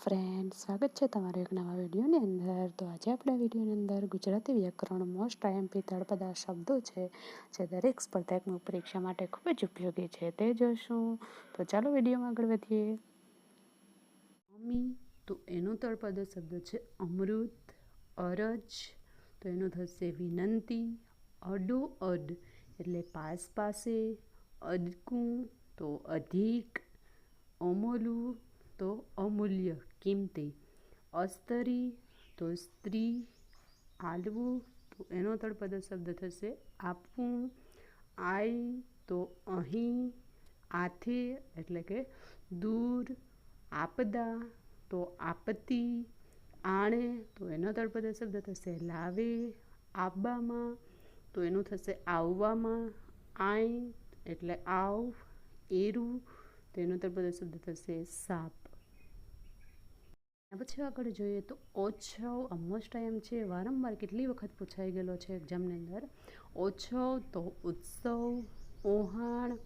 Friend, સ્વાગત છે તમારું એક નવા વિડીયોની અંદર. તો આજે આપણે વિડીયોની અંદર ગુજરાતી વ્યાકરણ મોસ્ટ આઈએમપી તળપદા શબ્દો છે, જે દરેક સ્પર્ધાત્મક પરીક્ષા માટે ખૂબ જ ઉપયોગી છે. તે જોશું. તો ચાલો વિડીયોમાં આગળ વધીએ. અમી, તો એનો તળપદો શબ્દ છે અમૃત, અરજ. તો એનો થશે વિનંતી, અડો અડ, એટલે પાસ પાસે અડકું તો અધિક, અમોલું તો અમૂલ્ય કિંમતી અસ્તરી તો સ્ત્રી આલવું તો એનો તળપદો શબ્દ થશે આપવું. આઈ તો અહીં, આથે એટલે કે દૂર. આપદા તો આપત્તિ. આણે તો એનો તળપદો શબ્દ થશે લાવે. આવવામાં તો એનું થશે આવવામાં. આઈ એટલે આવ, એરું તો એનો તળપદો શબ્દ થશે સાપ. પછી આગળ જોઈએ તો ઓછો મોસ્ટ એમ છે, વારંવાર કેટલી વખત પૂછાઈ ગયેલો છે એક્ઝામની અંદર. ઓછો તો ઉત્સવ ઓહાણ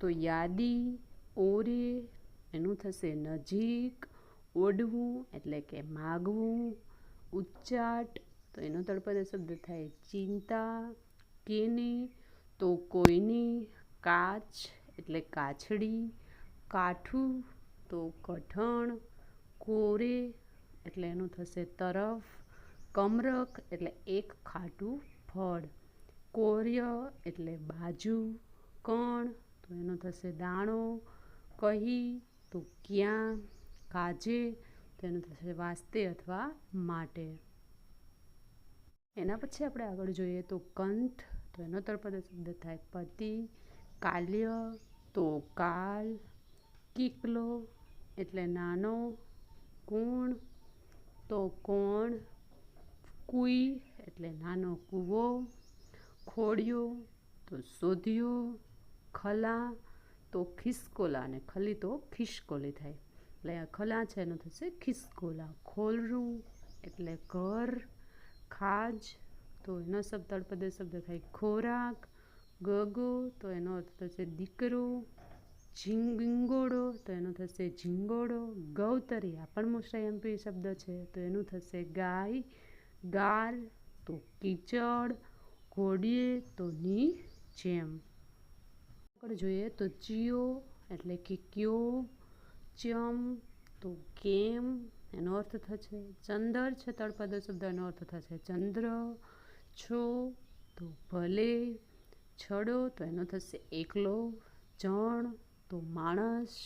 તો યાદી, ઓરે, એનું થશે નજીક ઓડવું એટલે કે માગવું, ઉચ્ચાટ, તો એનો તળપદે શબ્દ થાય ચિંતા, કેની, તો કોઈની, કાચ, એટલે કાછડી, કાઠું, તો કઠણ કોરે, એટલે એનું થશે તરફ, કમરક, એટલે એક ખાટું ફળ. કોર્ય, એટલે બાજુ, કણ, તો એનો થશે દાણો. કહી, તો ક્યાં? કાજે, તો એનું થશે વાસ્તે અથવા માટે. એના પછી આપણે આગળ જોઈએ તો કંઠ, તો એનો તળપદ શબ્દ થાય પતિ. કાલ્ય, તો કાલ. કિકલો, એટલે નાનો. કોણ? તો કોણ? કુઈ, એટલે નાનો કૂવો. ખોડિયો, તો શોધ્યો ખલા, તો ખિસકોલા, અને ખલી તો ખિસકોલી થાય. એટલે આ ખલા છે, એનું થશે ખિસકોલા. ખોલરું, એટલે ઘર. ખાજ, તો એનો શબ્દ તળપદે શબ્દ થાય ખોરાક. ગગો, તો એનો અર્થ થશે દીકરો. ઝીંગોડો તો એનું થશે ઝીંગોડો ગૌતરી. પણ મોસ્ટ શબ્દ છે. તો એનું થશે ગાય ગાર તો કીચડ, ઘોડીએ, તો ની જેમ. આગળ જોઈએ તો ચિયો, એટલે કે ક્યો, ચમ, તો કેમ, એનો અર્થ થશે ચંદર છે તળપદ શબ્દ, એનો અર્થ થશે ચંદ્ર, છો, તો ભલે, છડો, તો એનો થશે એકલો, જણ તો માણસ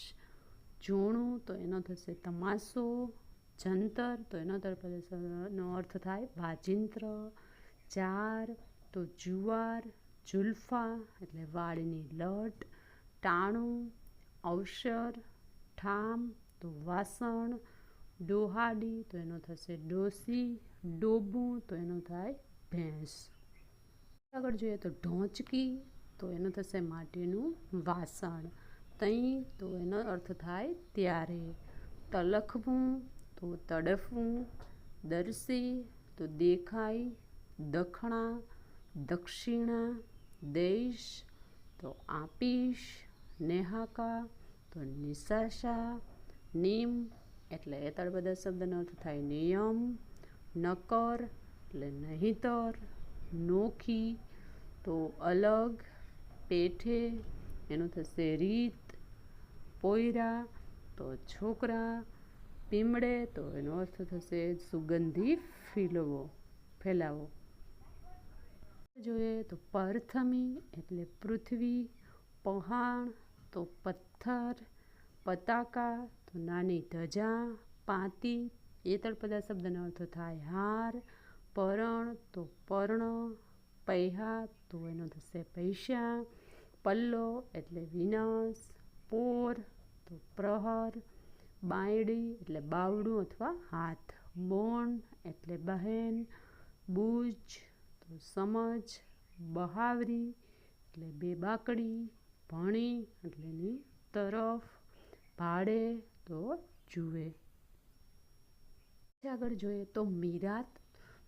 જોણું તો એનો થશે તમાસો જંતર તો એનો નો અર્થ થાય વાજિંત્ર ચાર તો જુવાર, જુલ્ફા એટલે વાળની લટ, ટાણું, અવસર, ઠામ તો વાસણ, ડોહાડી તો એનો થશે ડોસી, ડોબું તો એનો થાય ભેંસ. આગળ જોઈએ તો ઢોંચકી તો એનું થશે માટીનું વાસણ. તઈ તો એનો અર્થ થાય ત્યારે. તલખવું, તો તડફવું. દર્શી તો દેખાય દખણા, દક્ષિણા. દેશ તો આપીશ. નેહાકા, તો નિશાશા. નિમ, એટલે એ બધા શબ્દનો અર્થ થાય નિયમ. નકર, એટલે નહીતર. નોખી, તો અલગ. પેઠે, એનું થશે રીત. પોયરા, તો છોકરા, પીમળે, તો એનો અર્થ થશે સુગંધી ફીલવો, ફેલાવો. જોઈએ તો પરથમી એટલે પૃથ્વી, પહાણ, તો પથ્થર, પતાકા, તો નાની ધજા, પાતી, એ તળપદા શબ્દનો અર્થ થાય હાર, પરણ, તો પર્ણ, પૈહા, તો એનો થશે પૈસા, પલ્લો એટલે વિનાશ, પોર તો પ્રહર, બાયડી એટલે બાવડું અથવા હાથ બોન એટલે બહેન, બૂજ તો સમજ, બહાવરી એટલે બે બાકડી, ભણી એટલે એની તરફ, ભાડે તો જુએ. આગળ જોઈએ તો મીરાત,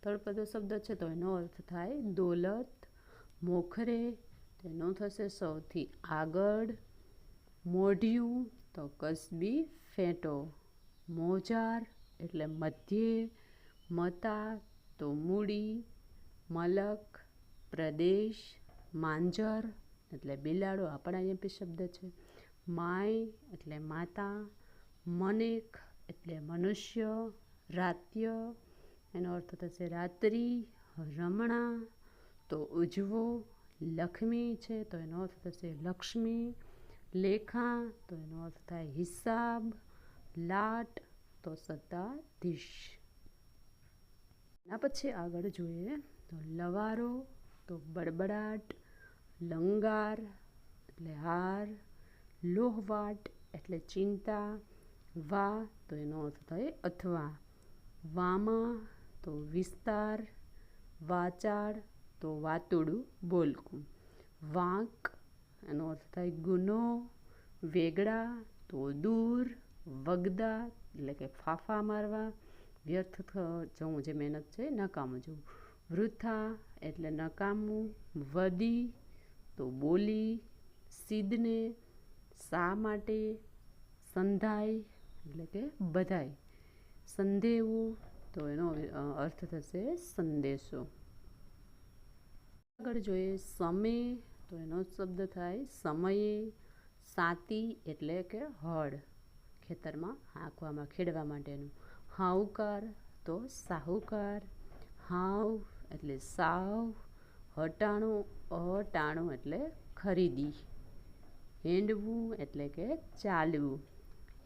તળપદો શબ્દ છે તો એનો અર્થ થાય દોલત, મોખરે, તેનો થશે સૌથી આગળ, મોઢિયું તો કસબી, ફેંટો, મોજાર એટલે મધ્યે મતા તો મૂડી, મલક, પ્રદેશ, માંજર એટલે બિલાડો આપણા અહીંયા બી શબ્દ છે. માય એટલે માતા, મનેક એટલે મનુષ્ય, રાત્ય, એનો અર્થ થશે રાત્રિ, રમણા, તો ઉજવો, લક્ષ્મી છે તો એનો અર્થ થશે લક્ષ્મી લેખા, તો એનો અર્થ થાય હિસાબ, લાટ, તો સત્તાધીશ. એના પછી આગળ જોઈએ તો લવારો, તો બડબડાટ, લંગાર, એટલે હાર, લોહવાટ, એટલે ચિંતા, વા, તો એનો અર્થ થાય અથવા. વામા, તો વિસ્તાર, વાચાળ, તો વાતુડું, બોલકું. વાંક એનો અર્થ થાય ગુનો વેગળા તો દૂર, વગદા, એટલે કે ફાફા મારવા, વ્યર્થ જવું જે મહેનત છે નકામું જવું. વૃથા એટલે નકામું, વદી, તો બોલી સિદ્ધને શા માટે, સંધાય, એટલે કે બધાય. સંધેવું તો એનો અર્થ થશે સંદેશો. આગળ જોઈએ સમય તો એનો શબ્દ થાય સમયે સાતી એટલે કે હળ. ખેતરમાં હાંકવામાં, ખેડવા માટેનું. હાઉકાર તો સાહુકાર. હાવ એટલે સાવ. હટાણું, અટાણું એટલે ખરીદી. હેંડવું એટલે કે ચાલવું.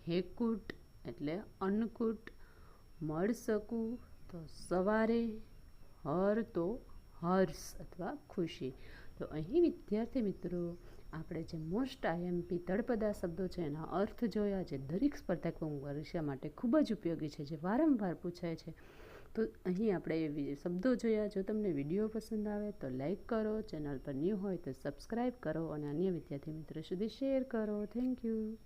હેકૂટ એટલે અન્નકૂટ. મળસકું તો સવારે. હર તો હર્ષ અથવા ખુશી. તો અહીં વિદ્યાર્થી મિત્રો, આપણે જે મોસ્ટ આઈએમપી તળપદા શબ્દો છે એના અર્થ જોયા, જે દરેક સ્પર્ધાત્મક પરીક્ષા માટે ખૂબ જ ઉપયોગી છે, જે વારંવાર પૂછાય છે. તો અહીં આપણે શબ્દો જોયા, જો તમને વીડિયો પસંદ આવે તો લાઈક કરો, ચેનલ પર ન્યૂ હોય તો સબસ્ક્રાઈબ કરો અને અન્ય વિદ્યાર્થી મિત્રો સુધી શેર કરો. Thank you